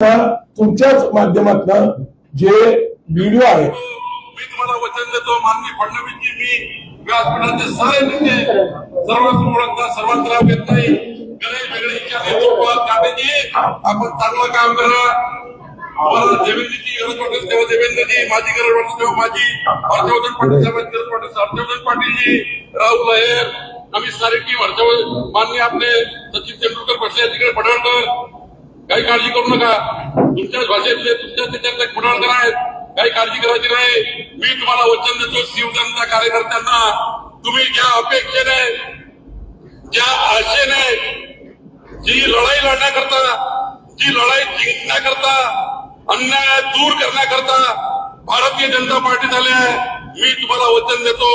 तुमच्याच माध्यमातन जे व्हिडिओ आहे. मी तुम्हाला वचन देतो माननीय फडणवीसजी मी व्यासपीठाचे सारे नेते सर्वांना ओळखता सर्वांचं नाव घेत नाही. गणेश वेगळेच्या नेतृत्वात काटेजी आपण चांगलं काम करा. देवेंद्रजी देवेंद्रची गरज वाटेल तेव्हा देवेंद्रजी माझी गरज वाटेल तेव्हा माझी हर्षवर्धन पाटील साहेबांची गरज वाटेल हर्षवर्धन पाटीलजी राहुल आहेर आम्ही सारे टीम हर्षवर्धन माननीय आपले सचिन तेंडुलकर बसले तिकडे पडळकर काही काळजी करू नका. तुमच्याच भाषेतले तुमच्या त्याच्यातले पडळकर आहेत. काही काळजी करायची नाही. मी तुम्हाला वचन देतो शिवजनता कार्यकर्त्यांना. तुम्ही ज्या अपेक्षेने ज्या आशेने जी लढाई लढण्याकरता जी लढाई जिंकण्याकरता अन्याय दूर करण्याकरता भारतीय जनता पार्टी झाली आहे मी तुम्हाला वचन देतो.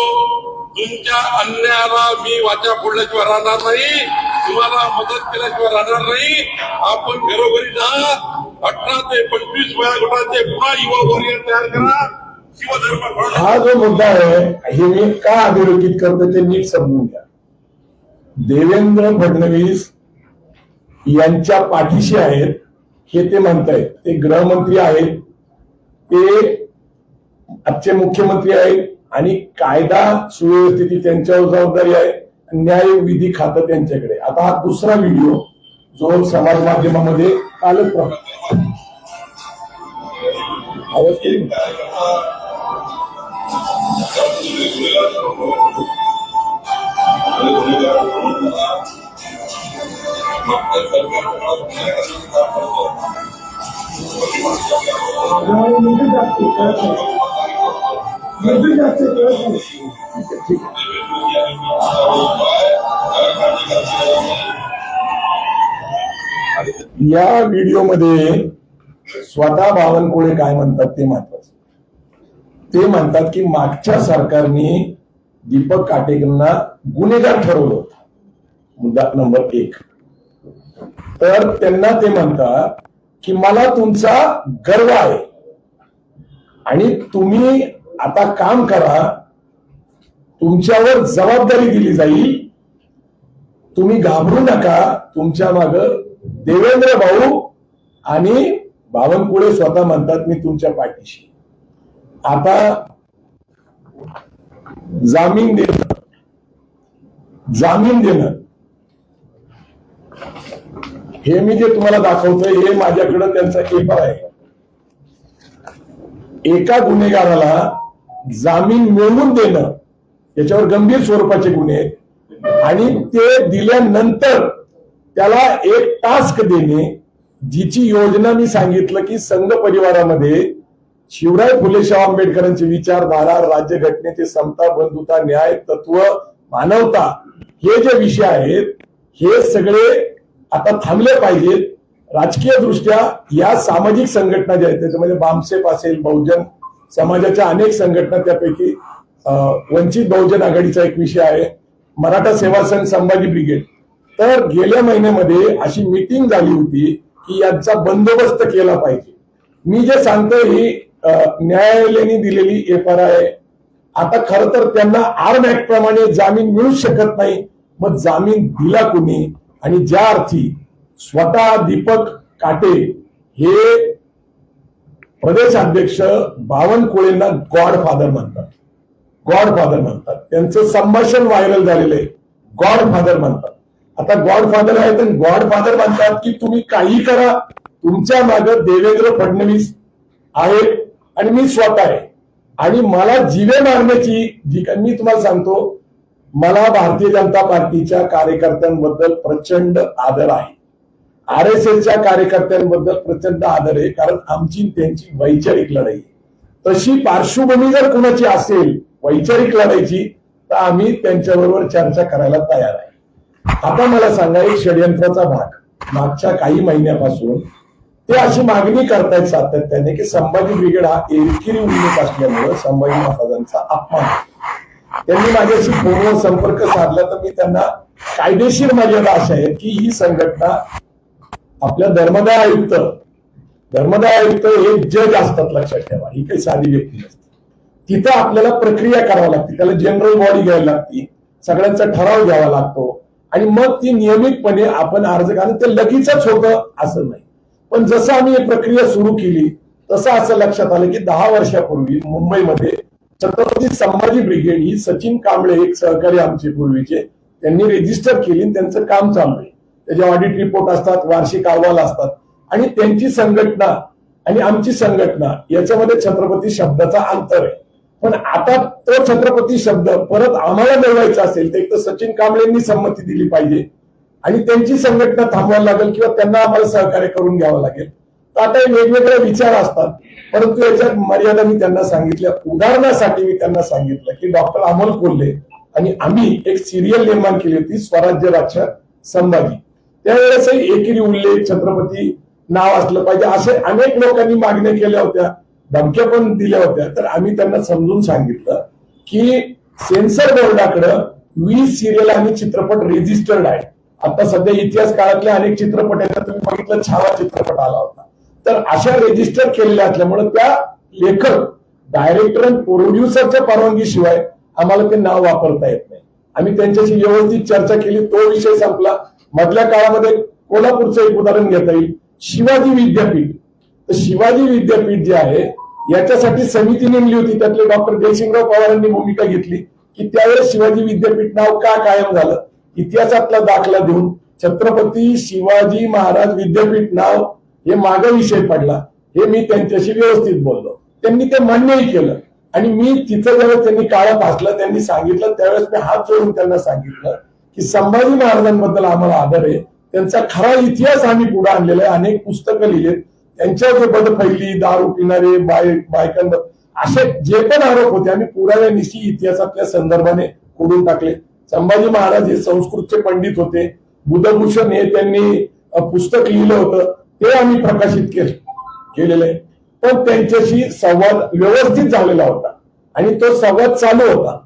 तुमच्या अन्यायाला मी वाचा फोडल्याशिवाय राहणार नाही. तुम्हाला मदत केल्याशिवाय राहणार नाही. आपण घरोघरी जा. अठरा ते पंचवीस वया गटाचे पुन्हा युवा वॉरियर तयार करा. हा जो मुद्दा आहे हे मी का अधोरेखित करतो ते नीट समजून घ्या. देवेंद्र फडणवीस यांच्या पाठीशी आहेत हे ते म्हणतायत. ते गृहमंत्री आहेत. ते आजचे मुख्यमंत्री आहेत. आणि कायदा सुव्यवस्थेची त्यांच्यावर जबाबदारी आहे. न्याय विधी खातं त्यांच्याकडे. आता हा दुसरा व्हिडिओ जो समाज माध्यमामध्ये कालच प्रकाशित आवाज केली ठीक आहे. या व्हिडिओमध्ये स्वतः बावनकुळे काय म्हणतात ते महत्वाचं. ते म्हणतात की मागच्या सरकारने दीपक काटेकरांना गुन्हेगार ठरवलं होतं. मुद्दा नंबर एक. तर त्यांना ते म्हणतात की मला तुमचा गर्व आहे. आणि तुम्ही आता काम करा. तुमच्यावर जबाबदारी दिली जाईल. तुम्ही घाबरू नका. तुमच्या माग देवेंद्र भाऊ आणि बावनकुळे स्वतः म्हणतात मी तुमच्या पाठीशी. आता जामीन देणं. जामीन देणं. हे मी जे तुम्हाला दाखवतोय हे माझ्याकडं त्यांचा पेपर आहे. एका गुन्हेगाराला जामीन मिळवून देणं. याच्यावर गंभीर स्वरूपाचे गुन्हे आहेत. आणि ते दिल्यानंतर त्याला एक टास्क देणे जिची योजना मी सांगितलं की संघ परिवारामध्ये शिवराय फुले शाह आंबेडकरांची विचारधारा राज्यघटनेचे समता बंधुता न्याय तत्व मानवता हे जे विषय आहेत हे सगळे आता थांबले पाहिजेत. राजकीय दृष्ट्या या सामाजिक संघटना ज्या आहेत त्याच्यामध्ये बामसेप असेल बहुजन समाजाच्या अनेक संघटना त्यापैकी वंचित बहुजन आघाडीचा एक विषय आहे. मराठा सेवा संघ संभाजी ब्रिगेड. तर गेल्या महिन्यामध्ये अशी मीटिंग झाली होती की यांचा बंदोबस्त केला पाहिजे. मी जे सांगतो ही न्यायालयाने दिलेली एफ आर आहे. आता खर तर त्यांना आर्म ऍक्ट प्रमाणे जामीन मिळू शकत नाही. मग जामीन दिला कोणी? आणि ज्या अर्थी स्वतः दीपक काटे हे प्रदेश अध्यक्ष बावनकुळेंना गॉड फादर म्हणतात. गॉड फादर म्हणतात. त्यांचं संभाषण व्हायरल झालेलं आहे. गॉड फादर म्हणतात. आता गॉड फादर आहे तर गॉड फादर म्हणतात की तुम्ही काही करा. तुमच्या मागे देवेंद्र फडणवीस आहेत आणि मी स्वतः आहे. आणि मला जीवे मारण्याची जी काय मी तुम्हाला सांगतो मला भारतीय जनता पार्टीच्या कार्यकर्त्यांबद्दल प्रचंड आदर आहे. आर एस एसच्या कार्यकर्त्यांबद्दल प्रचंड आदर आहे कारण आमची त्यांची वैचारिक लढाई तशी पार्श्वभूमी जर कुणाची असेल वैचारिक लढायची तर आम्ही त्यांच्याबरोबर चर्चा करायला तयार आहे. आता मला सांगा एक षडयंत्राचा भाग. मागच्या काही महिन्यापासून ते अशी मागणी करतायत सातत्याने की संभाजी ब्रिगेड हा एरकिरी उल्लेख असल्यामुळे संभाजी महाराजांचा अपमान. त्यांनी माझ्याशी फोनवर संपर्क साधला तर मी त्यांना कायदेशीर मर्यादा अशा आहेत की ही संघटना आपल्या धर्मदाय आयुक्त धर्मदाय आयुक्त हे जज असतात लक्षात ठेवा. ही काही साधी व्यक्ती नसते. तिथं आपल्याला प्रक्रिया करावी लागते. त्याला जनरल बॉडी घ्यायला लागते. सगळ्यांचा ठराव घ्यावा लागतो. आणि मग ती नियमितपणे आपण अर्ज कारण ते लगेचच होतं असं नाही. पण जसं आम्ही ही प्रक्रिया सुरू केली तसं असं लक्षात आलं की दहा वर्षापूर्वी मुंबईमध्ये छत्रपती संभाजी ब्रिगेड ही सचिन कांबळे एक सहकारी आमचे पूर्वीचे त्यांनी रेजिस्टर केली आणि त्यांचं काम चालू आहे. त्याचे ऑडिट रिपोर्ट असतात वार्षिक अहवाल असतात. आणि त्यांची संघटना आणि आमची संघटना याच्यामध्ये छत्रपती शब्दाचा अंतर आहे. पण आता तो छत्रपती शब्द परत आम्हाला मिळवायचा असेल तर एक तर सचिन कांबळेंनी संमती दिली पाहिजे. आणि त्यांची संघटना थांबवायला लागेल किंवा त्यांना आम्हाला सहकार्य करून घ्यावं लागेल. तर आता हे वेगवेगळे विचार असतात. परंतु याच्यात मर्यादा मी त्यांना सांगितल्या. उदाहरणासाठी मी त्यांना सांगितलं की डॉक्टर अमोल कोल्हे आणि आम्ही एक सिरियल निर्माण केली होती स्वराज्य रक्षक संभाजी. त्यावेळेसही एकेरी उल्लेख छत्रपती नाव असलं पाहिजे. असे अनेक लोकांनी मागण्या केल्या होत्या. धमक्या पण दिल्या होत्या. तर आम्ही त्यांना समजून सांगितलं की सेन्सर बोर्डाकडं वीस सिरियल आणि चित्रपट रेजिस्टर्ड आहे आता सध्या इतिहास काळातले अनेक चित्रपट आहेत. तुम्ही बघितलं छावा चित्रपट आला होता. तर अशा रेजिस्टर केलेल्या असल्यामुळे त्या लेखक डायरेक्टर आणि प्रोड्युसरच्या परवानगीशिवाय आम्हाला ते नाव वापरता येत नाही. आम्ही त्यांच्याशी व्यवस्थित चर्चा केली. तो विषय संपला. मधल्या काळामध्ये कोल्हापूरचं एक उदाहरण घेता येईल. शिवाजी विद्यापीठ. तर शिवाजी विद्यापीठ जे आहे याच्यासाठी समिती नेमली होती. त्यातले डॉक्टर जयसिंगराव पवारांनी भूमिका घेतली की त्यावेळेस शिवाजी विद्यापीठ नाव का कायम झालं? इतिहासातला दाखला देऊन छत्रपती शिवाजी महाराज विद्यापीठ नाव हे माग विषय पडला. हे मी त्यांच्याशी व्यवस्थित बोललो. त्यांनी ते मान्यही केलं. आणि मी तिथं ज्यावेळेस त्यांनी काळा भासलं त्यांनी सांगितलं. त्यावेळेस मी हात जोडून त्यांना सांगितलं की संभाजी महाराजांबद्दल आम्हाला आदर आहे. त्यांचा खरा इतिहास आम्ही पुढे आणलेला आहे. अनेक पुस्तकं लिहिलेत. त्यांच्यावर जे बदफैली दारू पिणारे बाय बायकांवर असे जे पण आरोप होते आम्ही पुराव्यानिशी इतिहासातल्या संदर्भाने खोडून टाकले. संभाजी महाराज हे संस्कृतचे पंडित होते. बुधभूषण हे त्यांनी पुस्तक लिहिलं होतं. ते आम्ही प्रकाशित केलं केलेलं आहे. पण त्यांच्याशी संवाद व्यवस्थित झालेला होता. आणि तो संवाद चालू होता.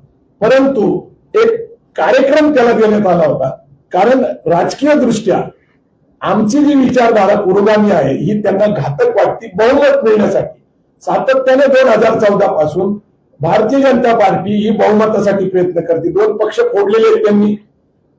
परंतु एक कार्यक्रम त्याला देण्यात आला होता. कारण राजकीय दृष्ट्या आमची जी विचारधारा पुरोगामी आहे ही त्यांना घातक वाटते बहुमत मिळण्यासाठी. सातत्याने दोन हजार चौदा पासून भारतीय जनता पार्टी ही बहुमतासाठी प्रयत्न करते. दोन पक्ष फोडलेले आहेत त्यांनी.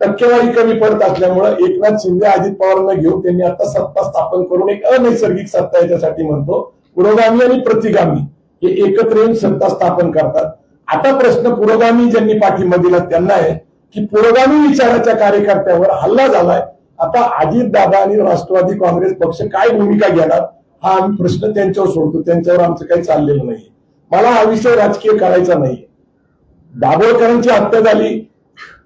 टक्केवारी कमी पडत असल्यामुळे एकनाथ शिंदे अजित पवारांना घेऊन त्यांनी आता सत्ता स्थापन करून एक अनैसर्गिक सत्ता याच्यासाठी म्हणतो. पुरोगामी आणि प्रतिगामी. हे एकत्र येऊन सत्ता स्थापन करतात. आता प्रश्न पुरोगामी ज्यांनी पाठिंबा दिला त्यांना आहे की पुरोगामी विचाराच्या कार्यकर्त्यावर हल्ला झालाय आता अजितदादा आणि राष्ट्रवादी काँग्रेस पक्ष काय भूमिका घेणार हा आम्ही प्रश्न त्यांच्यावर सोडतो. त्यांच्यावर आमचं काही चाललेलं नाही. मला हा विषय राजकीय करायचा नाही. दाभोळकरांची हत्या झाली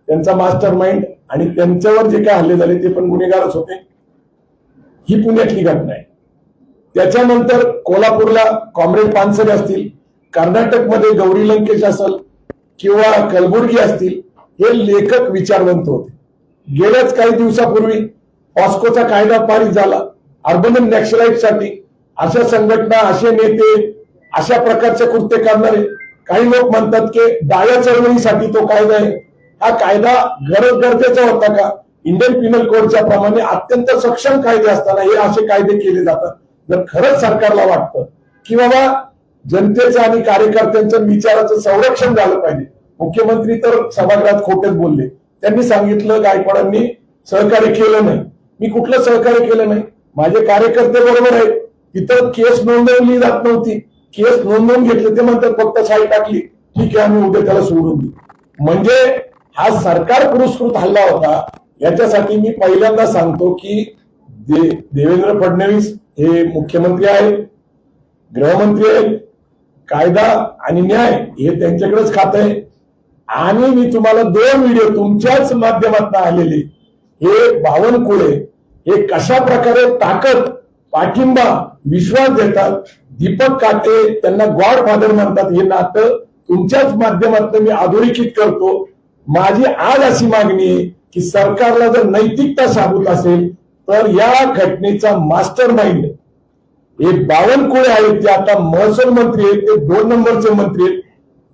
त्यांचा मास्टर माइंड आणि त्यांच्यावर जे काय हल्ले झाले ते पण गुन्हेगारच होते. ही पुण्यातली घटना आहे. त्याच्यानंतर कोल्हापूरला कॉम्रेड पानसरे असतील कर्नाटकमध्ये गौरी लंकेश असेल किंवा कलबुर्गी असतील हे लेखक विचारवंत होते. गेल्याच काही दिवसापूर्वी ऑस्कोचा कायदा पारित झाला. अर्बन नॅक्सलाइटसाठी अशा संघटना असे नेते अशा प्रकारचे कृत्य करणारे काही लोक म्हणतात की डाव्या चळवळीसाठी तो कायदा आहे. हा कायदा गरज गरजेचा होता का? इंडियन पिनल कोडच्या प्रमाणे अत्यंत सक्षम कायदे असताना हे असे कायदे केले जातात. जर खरंच सरकारला वाटतं की बाबा जनतेचं आणि कार्यकर्त्यांचं विचाराचं संरक्षण झालं पाहिजे. मुख्यमंत्री तर सभागृहात खोटेच बोलले. त्यांनी सांगितलं गायकवाडांनी सहकार्य केलं नाही. मी कुठलं सहकार्य केलं नाही? माझे कार्यकर्ते बरोबर आहेत. तिथं केस नोंदवली जात नव्हती. केस नोंदवून घेतली ते म्हणतात फक्त साई टाकली. ठीक आहे आम्ही उद्या त्याला सोडून देऊ. म्हणजे हा सरकार पुरस्कृत हल्ला होता. याच्यासाठी मी पहिल्यांदा सांगतो की दे देवेंद्र फडणवीस हे मुख्यमंत्री आहेत गृहमंत्री आहेत. कायदा आणि न्याय हे त्यांच्याकडेच खात आहे. आणि मी तुम्हाला दोन व्हिडिओ तुमच्याच माध्यमातून आलेले हे बावनकुळे हे कशा प्रकारे ताकद पाठिंबा विश्वास देतात दीपक काटे त्यांना गॉड फादर म्हणतात हे नातं तुमच्याच माध्यमातून मी अधोरेखित करतो. माझी आज अशी मागणी आहे की सरकारला जर नैतिकता साबूत असेल तर या घटनेचा मास्टर माइंड हे बावनकुळे आहेत ते आता महसूल मंत्री आहेत ते दोन नंबरचे मंत्री आहेत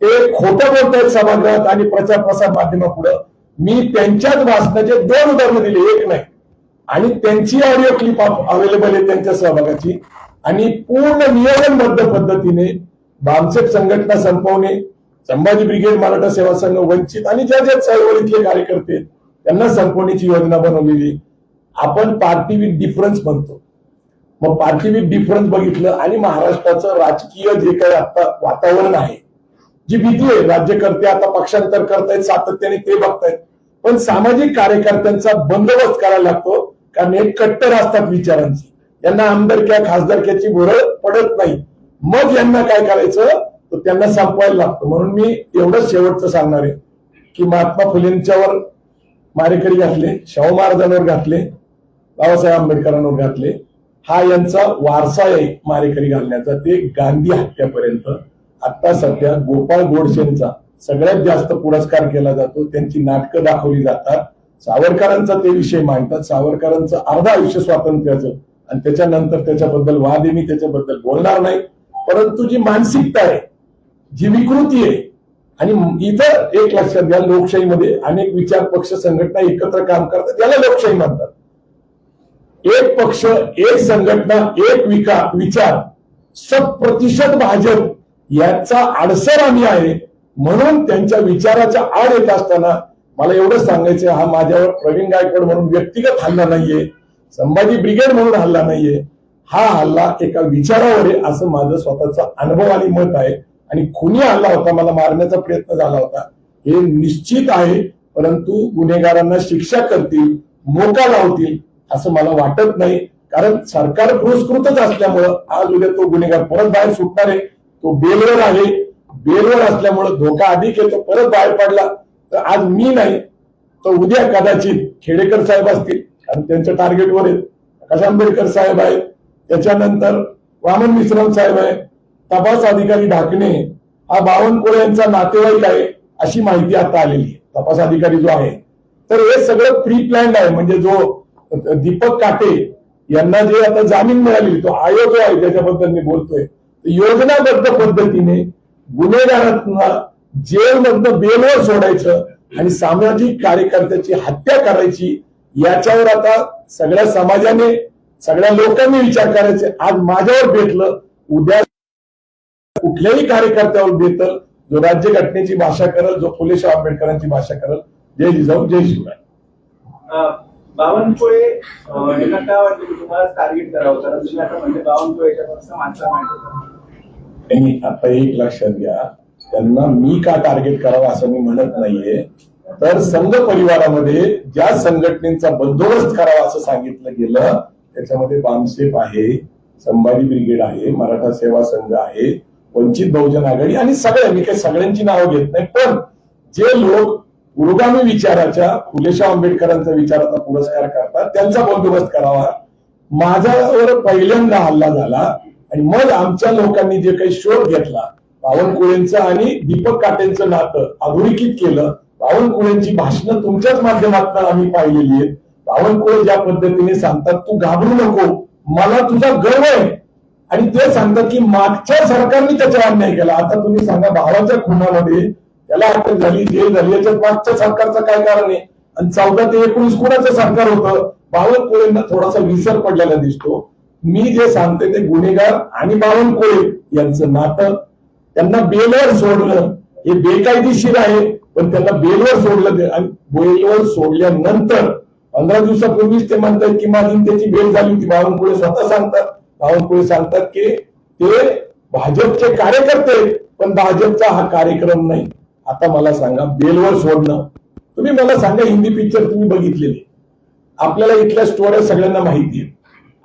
ते खोटं बोलतायत समाजात आणि प्रचार प्रसार माध्यमापुढे. मी त्यांच्याच भाषणाचे दोन उदाहरणं दिले. एक नाही. आणि त्यांची ऑडिओ क्लिप अवेलेबल आहे त्यांच्या सहभागाची. आणि पूर्ण नियोजनबद्ध पद्धतीने बामसेप संघटना संपवणे संभाजी ब्रिगेड मराठा सेवा संघ वंचित आणि ज्या ज्या चळवळीतले कार्यकर्ते त्यांना संपवण्याची योजना बनवलेली. आपण पार्टी विथ डिफरन्स म्हणतो. मग पार्टी विथ डिफरन्स बघितलं आणि महाराष्ट्राचं राजकीय जे काही आता वातावरण आहे जी भीती आहे राज्यकर्ते आता पक्षांतर करतायत सातत्याने ते बघतायत. पण सामाजिक कार्यकर्त्यांचा बंदोबस्त करायला लागतो कारण हे कट्टर असतात विचारांची. यांना आमदारक्या खासदारक्याची भरळ पडत नाही. मग यांना काय करायचं? तर त्यांना संपवायला लागतं. म्हणून मी एवढंच शेवटचं सांगणार आहे की महात्मा फुलेंच्यावर मारेकरी घातले शाहू महाराजांवर घातले बाबासाहेब आंबेडकरांवर घातले. हा यांचा वारसा आहे मारेकरी घालण्याचा. ते गांधी हत्यापर्यंत आता सध्या गोपाळ गोडसेंचा सगळ्यात जास्त पुरस्कार केला जातो. त्यांची नाटकं दाखवली जातात. सावरकरांचा ते विषय मांडतात. सावरकरांचं अर्ध आयुष्य स्वातंत्र्याचं आणि त्याच्यानंतर त्याच्याबद्दल वाद आहे मी त्याच्याबद्दल बोलणार नाही. परंतु जी मानसिकता आहे जी विकृती आहे आणि इतर एक लक्षात घ्या लोकशाहीमध्ये अनेक विचार पक्ष संघटना एकत्र काम करतात याला लोकशाही म्हणतात. एक पक्ष एक संघटना एक विका विचार शत प्रतिशत भाजप याचा आडसर आम्ही आहे. म्हणून त्यांच्या विचाराच्या आड येत असताना मला एवढं सांगायचं हा माझ्यावर प्रवीण गायकवाड म्हणून व्यक्तिगत हल्ला नाहीये संभाजी ब्रिगेड म्हणून हल्ला नाहीये. हा हल्ला एका विचारावर आहे असं माझं स्वतःचा अनुभव आणि मत आहे. आणि खुनी हल्ला होता मला मारण्याचा प्रयत्न झाला होता. हे निश्चित आहे परंतु गुन्हेगारांना शिक्षा करतील मोका लावतील असं मला वाटत नाही. कारण सरकार पुरस्कृतच असल्यामुळं आज उद्या तो गुन्हेगार परत बाहेर सुटणार आहे. तो बेलवर आहे. बेलवर असल्यामुळे धोका अधिक येतो परत बाहेर पडला. तर आज मी नाही तर उद्या कदाचित खेडेकर साहेब असतील. कारण त्यांच्या टार्गेटवर आहेत. प्रकाश आंबेडकर साहेब आहेत. त्याच्यानंतर वामन मिश्राम साहेब आहे तपास अधिकारी ढाकणे हा बावनकुळे यांचा नातेवाईक आहे अशी माहिती आता आलेली आहे. तपास अधिकारी जो आहे. तर हे सगळं प्री प्लॅन्ड आहे. म्हणजे जो दीपक काटे यांना जे आता जामीन मिळाली तो आयोग जो आहे त्याच्याबद्दल मी बोलतोय. योजनाबद्ध पद्धतीने गुन्हेगारांना जेलमधनं बेलवर सोडायचं आणि सामाजिक कार्यकर्त्याची हत्या करायची याच्यावर आता सगळ्या समाजाने सगळ्या लोकांनी विचार करायचे. आज माझ्यावर भेटलं उद्या कुठल्याही कार्यकर्त्यावर बेतल जो राज्य घटनेची भाषा करल जो फुले शाह आंबेडकरांची भाषा करल जय जिजाऊ जय शिवराय. बावनकुळे काय वाटतं टार्गेट करावं? कारण तुम्ही आता म्हणजे बावनकुळे माणसा माहिती त्यांनी आता एक लक्षात घ्या त्यांना मी का टार्गेट करावा असं मी म्हणत नाहीये. तर संघ परिवारामध्ये ज्या संघटनेचा बंदोबस्त करावा असं सांगितलं गेलं त्याच्यामध्ये बामसेप आहे संभाजी ब्रिगेड आहे मराठा सेवा संघ आहे वंचित बहुजन आघाडी आणि सगळे मी काही सगळ्यांची नावं घेत नाही पण जे लोक पुरोगामी विचाराच्या फुलेशाह आंबेडकरांचा विचाराचा पुरस्कार करतात त्यांचा बंदोबस्त करावा. माझ्यावर पहिल्यांदा हल्ला झाला आणि मग आमच्या लोकांनी जे काही शोध घेतला बावनकुळेंचं आणि दीपक काटेंचं नातं अधोरेखित केलं. बावनकुळेंची भाषणं तुमच्याच माध्यमातून आम्ही पाहिलेली आहेत. बावनकुळे ज्या पद्धतीने सांगतात तू घाबरू नको मला तुझा गर्व आहे. आणि ते सांगतात की मागच्या सरकारने त्याच्यावर अन्याय केला. आता तुम्ही सांगा भावाच्या खुनामध्ये त्याला अटक झाली जेल झाली याच्यात मागच्या सरकारचं काय कारण आहे? आणि चौदा ते एकोणीस कुणाचं सरकार होतं? बावनकुळेंना थोडासा विसर पडलेला दिसतो. मी जे सांगते ते गुन्हेगार आणि बावनकुळे यांचं नातं. त्यांना बेलवर सोडलं. हे बेकायदेशीर आहे पण त्यांना बेलवर सोडलं आणि बेलवर सोडल्यानंतर पंधरा दिवसापूर्वीच ते म्हणतात की माझी त्याची बेल झाली होती. बावनकुळे स्वतः सांगतात. बावनकुळे सांगतात की ते भाजपचे कार्यकर्ते पण भाजपचा हा कार्यक्रम नाही. आता मला सांगा बेलवर सोडणं. तुम्ही मला सांगा हिंदी पिक्चर तुम्ही बघितलेले. आपल्याला इथल्या स्टोऱ्या सगळ्यांना माहिती आहे.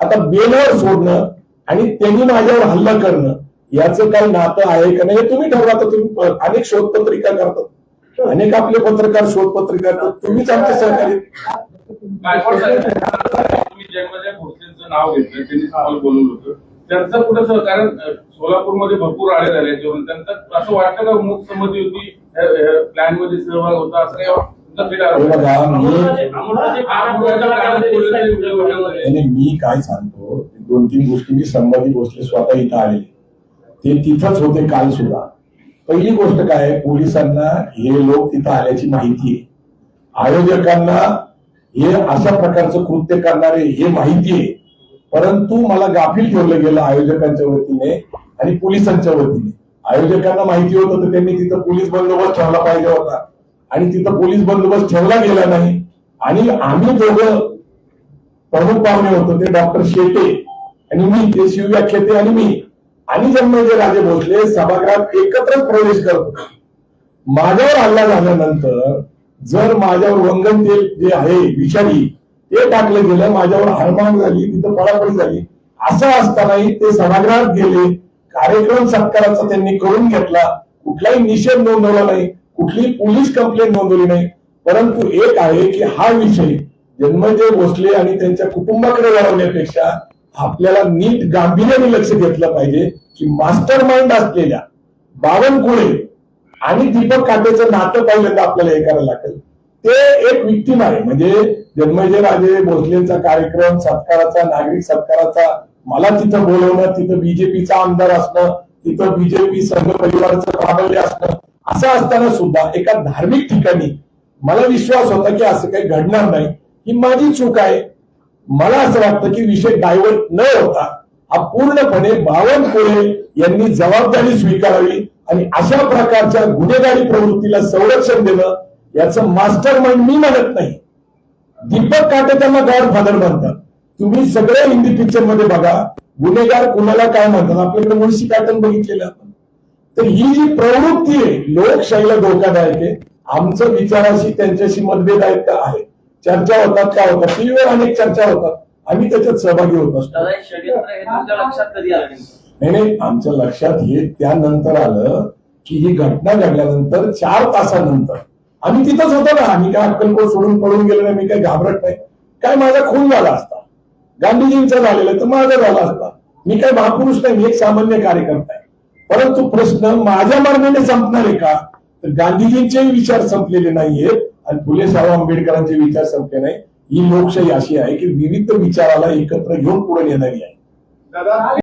आता बेलवर सोडणं आणि त्यांनी माझ्यावर हल्ला करणं याचं काही नातं आहे का नाही हे तुम्ही ठरवा. आता तुम्ही अनेक शोधपत्रिका करतात. अनेक आपले पत्रकार शोधपत्रिका करतात. तुम्हीच आमचे सहकारी. नाव घेतलं त्यांनी बोलवलं होतं. त्यांचं कुठं सहकारण सोलापूरमध्ये भरपूर आले झाले याच्यावरून त्यांचं असं वाटतं का मूक संमती होती प्लॅनमध्ये सहभाग होता असं काही मी- काय सांगतो दोन तीन गोष्टी मी संभाजी भोसले स्वतः इथं आलेले. ते तिथंच होते काल सुद्धा. पहिली गोष्ट काय आहे, पोलिसांना हे लोक तिथं आल्याची माहिती आहे. आयोजकांना हे अशा प्रकारचं कृत्य करणारे हे माहिती आहे. परंतु मला गाफील ठेवलं गेलं आयोजकांच्या वतीने आणि पोलिसांच्या वतीने. आयोजकांना माहिती होतं तर त्यांनी तिथं पोलीस बंदोबस्त ठेवला पाहिजे होता. आणि तिथं पोलीस बंदोबस्त ठेवला गेला नाही. आणि आम्ही दोघं प्रमुख पाहुणे होतो ते डॉक्टर शेटे आणि मी ते शिवव्याख्याते आणि मी. आणि जन्मजे राजे भोसले सभागृहात एकत्रच प्रवेश करतो माझ्यावर हल्ला झाल्यानंतर जर माझ्यावर वंगण तेल जे आहे विषारी ते टाकलं गेलं माझ्यावर हरमान झाली तिथं पळापळी झाली. असं असतानाही ते सभागृहात गेले. कार्यक्रम सत्काराचा त्यांनी करून घेतला. कुठलाही निषेध नोंदवला नाही. कुठली पोलीस कंप्लेंट नोंदवली नाही. परंतु एक आहे की हा विषय जन्मजय भोसले आणि त्यांच्या कुटुंबाकडे वाढवण्यापेक्षा आपल्याला नीट गांभीर्याने लक्ष घेतलं पाहिजे की मास्टर माइंड असलेल्या बावनकुळे आणि दीपक काटेचं नातं पहिल्यांदा आपल्याला हे करायला लागेल. ते एक विक्टीम आहे. म्हणजे जन्मजय राजे भोसलेंचा कार्यक्रम सत्काराचा नागरिक सत्काराचा मला तिथं बोलवणं तिथं बीजेपीचा आमदार असणं तिथं बीजेपी संघ परिवाराचं प्राबल्य असणं असं असताना सुद्धा एका धार्मिक ठिकाणी मला विश्वास होता की असं काही घडणार नाही. ही माझी चूक आहे. मला असं वाटतं की विषय डायव्हर्ट न होता हा पूर्णपणे बावनकुळे यांनी जबाबदारी स्वीकारावी आणि अशा प्रकारच्या गुन्हेगारी प्रवृत्तीला संरक्षण देणं याचं मास्टर माइंड मी म्हणत नाही. दीपक काटे त्यांना गॉडफादर म्हणतात. तुम्ही सगळ्या हिंदी पिक्चरमध्ये बघा. गुन्हेगार कुणाला काय म्हणतात? आपल्याकडे मुळशी काटन बघितलेलं तर ही जी प्रवृत्ती आहे लोकशाहीला धोकादायक आहे आमचं विचाराशी त्यांच्याशी मतभेद आहेत का आहे. चर्चा होतात का होतात? टीव्हीवर अनेक चर्चा होतात. आम्ही त्याच्यात सहभागी होत असतो? नाही? नाही आमच्या लक्षात हे त्यानंतर आलं की ही घटना घडल्यानंतर चार तासानंतर. आम्ही तिथंच होतो ना आम्ही काय अक्कलकोट सोडून पळून गेलो नाही मी काही घाबरत नाही. काय माझा खून झाला असता. गांधीजींचा झालेला तर माझा झाला असता. मी काय महापुरुष नाही मी एक सामान्य कार्यकर्ता आहे. परंतु प्रश्न माझ्या मार्गाने संपणार आहे का? तर गांधीजींचे विचार संपलेले नाहीयेत आणि फुले साहेब आंबेडकरांचे विचार संपले नाही. ही लोकशाही अशी आहे की विविध विचाराला एकत्र घेऊन पुढे येणारी आहे.